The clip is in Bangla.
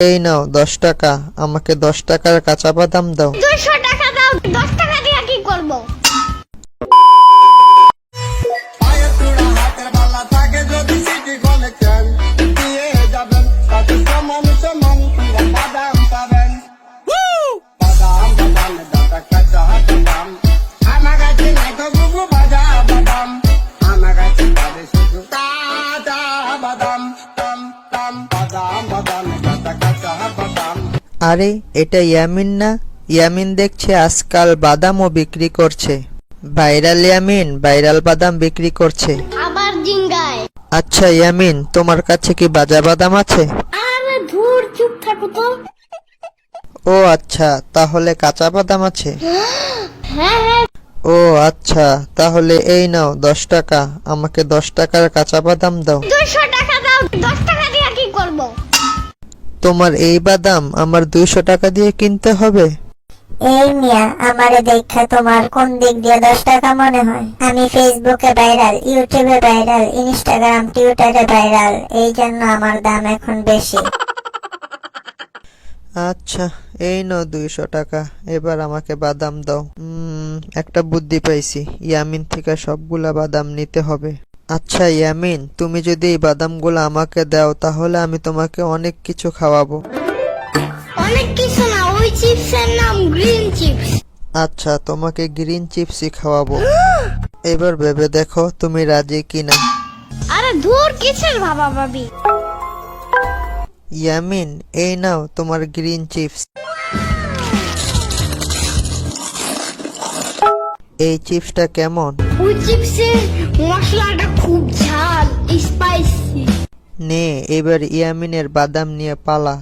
এই নাও দশ টাকা। আমাকে দশ টাকার কাঁচা বাদাম দাও। দুইশো টাকা দাও দশ টাকা দিয়ে কি করব? থাকে আরে এটা ইয়ামিন না? ইয়ামিন দেখছে আজকাল বাদামও বিক্রি করছে। ভাইরাল ইয়ামিন ভাইরাল বাদাম বিক্রি করছে। আবার জিঙ্গায়। আচ্ছা ইয়ামিন তোমার কাছে কি বাজা বাদাম আছে? আরে ধুর চুপ থাকো তো। ও আচ্ছা তাহলে কাঁচা বাদাম আছে। হ্যাঁ হ্যাঁ। ও আচ্ছা তাহলে এই নাও দশ টাকা। আমাকে দশ টাকার কাঁচা বাদাম দাও। দুইশো টাকা দাও দশ টাকা দিয়ে কি করব? তোমার এই বাদাম আমার দুইশো টাকা দিয়ে কিনতে হবে? এই মিয়া আমার দেখা তোমার কোন দিক দিয়ে দশ টাকা মনে হয়? আমি ফেসবুকে ভাইরাল ইউটিউবে ভাইরাল ইনস্টাগ্রাম টুইটারে ভাইরাল এই জন্য আমার দাম এখন বেশি। আচ্ছা এই নাও দুইশো টাকা এবার আমাকে বাদাম দাও। একটা বুদ্ধি পাইছি ইয়ামিন থেকে সবগুলা বাদাম নিতে হবে। আচ্ছা ইয়ামিন তুমি যদি এই বাদামগুলো আমাকে দাও তাহলে আমি তোমাকে অনেক কিছু খাওয়াবো। অনেক কিছু না ওই চিপসের নাম গ্রিন চিপস। আচ্ছা তোমাকে গ্রিন চিপসই খাওয়াবো। এবার ভেবে দেখো তুমি রাজি কিনা। আরে ধুর কিসের ভাবা ভাবি ইয়ামিন এই নাও তোমার গ্রিন চিপস। এই চিপসটা কেমন? ওই চিপসের মশলাটা খুব ঝাল স্পাইসি নে এবার ইয়ামিনের বাদাম নিয়ে পালা।